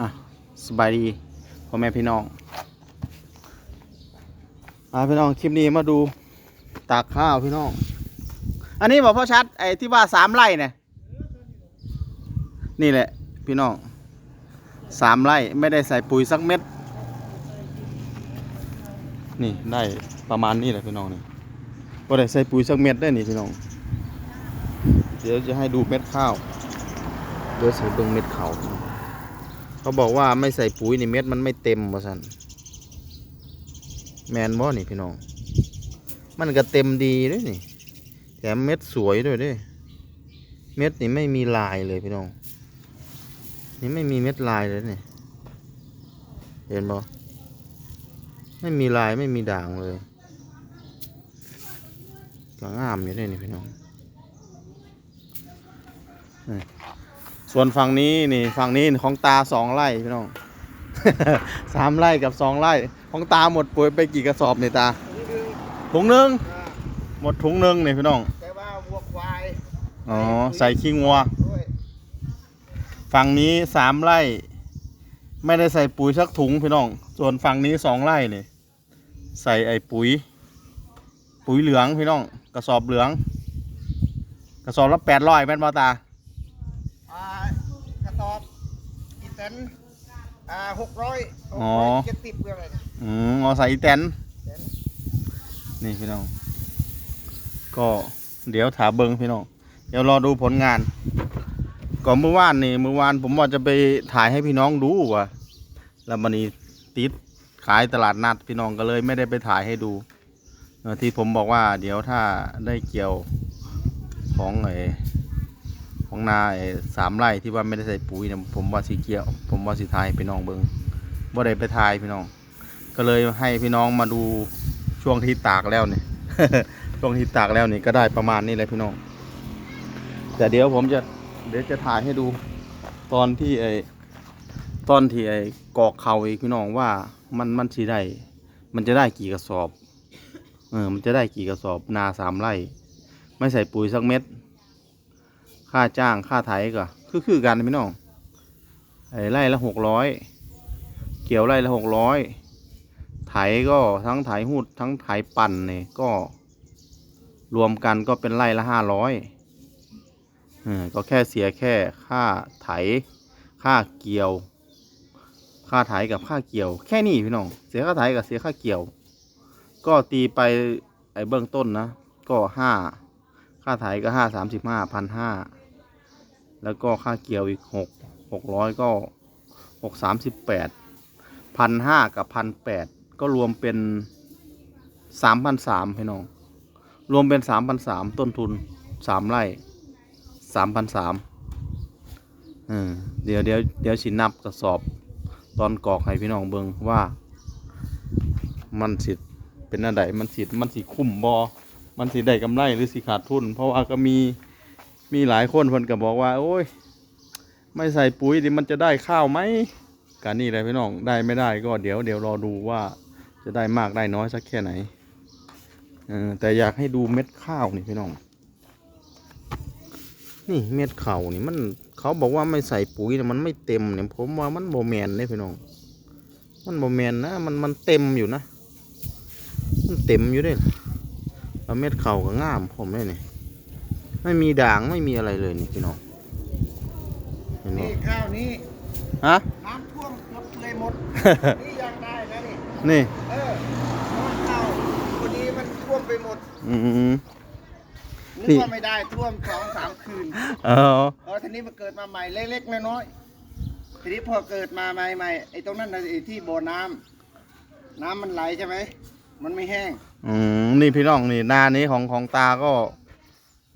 อะสบายดีพ่อแม่พี่น้องมาพี่น้องคลิปนี้มาดูตากข้าวพี่น้อง อันนี้บอกพ่อชัดไอ้ที่ว่าสามไร่เนี่ยนี่แหละ พี่น้องสามไร่ไม่ได้ใส่ปุ๋ยสักเม็ด นี่ได้ประมาณนี้แหละพี่น้องนี่ก็ได้ใส่ปุ๋ยสักเม็ดได้นี่พี่น้อง เดี๋ยวจะให้ดูเม็ดข้าว เดี๋ยวใส่เบิ่งเม็ดข้าว เขาบอกว่าไม่ใส่ปุ๋ยนี่เม็ดมันไม่เต็มว่าสันแมนบ่นี่พี่น้อง มันก็เต็มดีด้วยนี่ แถมเม็ดสวยด้วยด้วยเม็ดนี่ไม่มีลายเลยพี่น้อง นี่ไม่มีเม็ดลายเลยนี่ เห็นบ่ไม่มีลายไม่มีด่างเลยก็งามอยู่ด้วยนี่พี่น้อง ส่วนฝั่งนี้นี่ฝั่งนี้ของตาสองไร่พี่น้องสามไร่กับสองไร่ ของตาหมดปุ๋ยไปกี่กระสอบนี่ตาถุงหนึ่งหมดถุงหนึ่งนี่พี่น้องแต่ว่าวัวควายอ๋อใส่ขี้งัวด้วยฝั่งนี้สามไร่ ไม่ได้ใส่ปุ๋ยสักถุงพี่น้อง ส่วนฝั่งนี้สองไร่นี่ใส่ไอ้ปุ๋ย ปุ๋ยเหลืองพี่น้อง กระสอบเหลือง กระสอบละแปดร้อยแม่นบอตาอ่า กระสอบอีเตนอ่าหกร้อยอ๋อเจ็ดสิบเพื่ออะไรนะอืมเอาใส่อีแตนเต็นนี่พี่น้อง ก็เดี๋ยวถาเบิงพี่น้อง เดี๋ยวรอดูผลงาน ก่อนเมื่อวานนี่เมื่อวานผมว่าจะไปถ่ายให้พี่น้องดูว่ะแล้วมันนี้ติดขายตลาดนัดพี่น้องก็เลยไม่ได้ไปถ่ายให้ดูเออที่ผมบอกว่า เดี๋ยวถ้าได้เกี่ยวของไอ้ ของนาไอ้สามไร่ที่ว่าไม่ได้ใส่ปุ๋ยเนี่ยผมว่าสีเกี่ยว ผมว่าสีถ่ายพี่น้องเบิงว่าได้ไปถ่ายพี่น้อง ก็เลยให้พี่น้องมาดูช่วงที่ตากแล้วเนี่ยช่วงที่ตากแล้วนี่ก็ได้ประมาณนี้เลยพี่น้อง แต่เดี๋ยวผมจะเดี๋ยวจะถ่ายให้ดูตอนที่ไอ้ตอนที่ไอ้กอกเขาอีกพี่น้องว่ามันมันสีได้มันจะได้กี่กระสอบ เออ มันจะได้กี่กระสอบนาสามไร่ ไม่ใส่ปุ๋ยสักเม็ด ค่าจ้างค่าไถก็คือคือกันพี่น้องไอ้ไร่ละหกร้อยเกี่ยวไร่ละหกร้อยไถก็ทั้งไถหูดทั้งไถปั่นเนี่ยก็รวมกันก็เป็นไร่ละห้าร้อยก็แค่เสียแค่ค่าไถ ค่าเกี่ยว ค่าไถกับค่าเกี่ยว แค่นี้พี่น้อง เสียค่าไถกับเสียค่าเกี่ยว ก็ตีไปไอ้เบื้องต้นนะ ก็ห้าค่าไถก็ห้าสามสิบห้าพันห้า แล้วก็ค่าเกี่ยวอีกหกหกร้อยก็หกสามสิบแปดพันห้ากับพันแปดก็รวมเป็นสามพันสามพี่น้อง รวมเป็นสามพันสามต้นทุนสามไร่สามพันสามเดี๋ยวเดี๋ยวเดี๋ยวสินับกระสอบตอนกรอกให้พี่น้องเบิงว่า มันสิเป็นอะไรมันสิมันสิคุ้มบอมันสิได้กำไรหรือสิขาดทุน เพราะว่าก็มี มีหลายคนเพิ่นก็บอกว่า โอ้ย ไม่ใส่ปุ๋ยดิมันจะได้ข้าวไหมการนี่เลยพี่น้องได้ไม่ได้ก็เดี๋ยวเดี๋ยวรอดูว่าจะได้มากได้น้อยสักแค่ไหนออแต่อยากให้ดูเม็ดข้าวนี่พี่น้อง นี่เม็ดข้าวนี่มันเขาบอกว่าไม่ใส่ปุ๋ยเนี่ยมันไม่เต็มเนี่ยผมว่ามันโมแมนเนี่ยพี่น้อง มันโมแมนนะมันมันเต็มอยู่นะ มันเต็มอยู่ด้วยแล้วเม็ดข้าวก็งามผมเลยนี่ ไม่มีด่างไม่มีอะไรเลยนี่พี่น้องเห็นไหมนี่ข้าวนี้ฮะน้ำท่วมหมดเลยหมด นี่ยังได้นะนี่ นี่ เออเพราะว่าข้าวคนนี้มันท่วมไปหมดอืมอืม นึนี่ กว่าไม่ได้ท่วมสองสามคืน เออ เออทีนี้มันเกิดมาใหม่เล็กๆน้อยๆทีนี้พอเกิดมาใหม่ๆไอ้ตรงนั้นน่ะไอ้ที่บ่อน้ำน้ำมันไหลใช่ไหม มันไม่แห้ง อืมนี่พี่น้องนี่นานี้ของของตาก็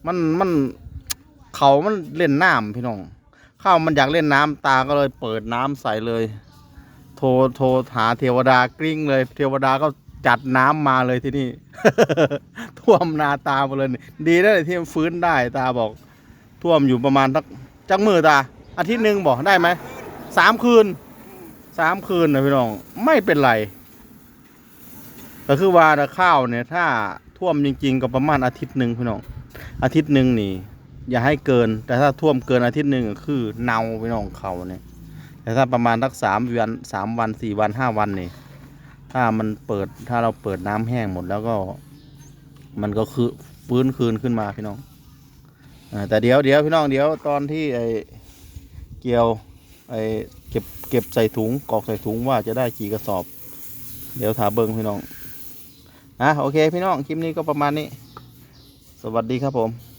มันมันเขามันเล่นน้ำพี่น้อง ข้าวมันอยากเล่นน้ำตาก็เลยเปิดน้ำใส่เลย โทรโทรหาเทวดากริ้งเลย เทวดาก็จัดน้ำมาเลยที่นี่ ท่วมนาตาหมดเลยดีนะที่มันฟื้นได้ตาบอก ท่วมอยู่ประมาณสักจักมือตาอาทิตย์หนึ่งบอกได้ไหมสามคืนสามคืนนะพี่น้องไม่เป็นไรก็คือว่าข้าวเนี่ย ถ้าท่วมจริง ๆ ก็ประมาณอาทิตย์หนึ่งพี่น้อง อาทิตย์หนึ่งนี่ อย่าให้เกิน แต่ถ้าท่วมเกินอาทิตย์หนึ่งคือเน่าพี่น้องเขาเนี่ยแต่ถ้าประมาณสักสามวันสามวันสี่วันห้าวันนี่ถ้ามันเปิดถ้าเราเปิดน้ำแห้งหมดแล้วก็ มันก็คือฟื้นคืนขึ้นมาพี่น้องอแต่เดี๋ยวเดี๋ยวพี่น้องเดี๋ยวตอนที่ไอเกี่ยวไอเก็บเก็บใส่ถุงกอกใส่ถุงว่าจะได้กี่กระสอบ เดี๋ยวถาเบิงพี่น้องอะโอเค พี่น้องคลิปนี้ก็ประมาณนี้ สวัสดีครับผม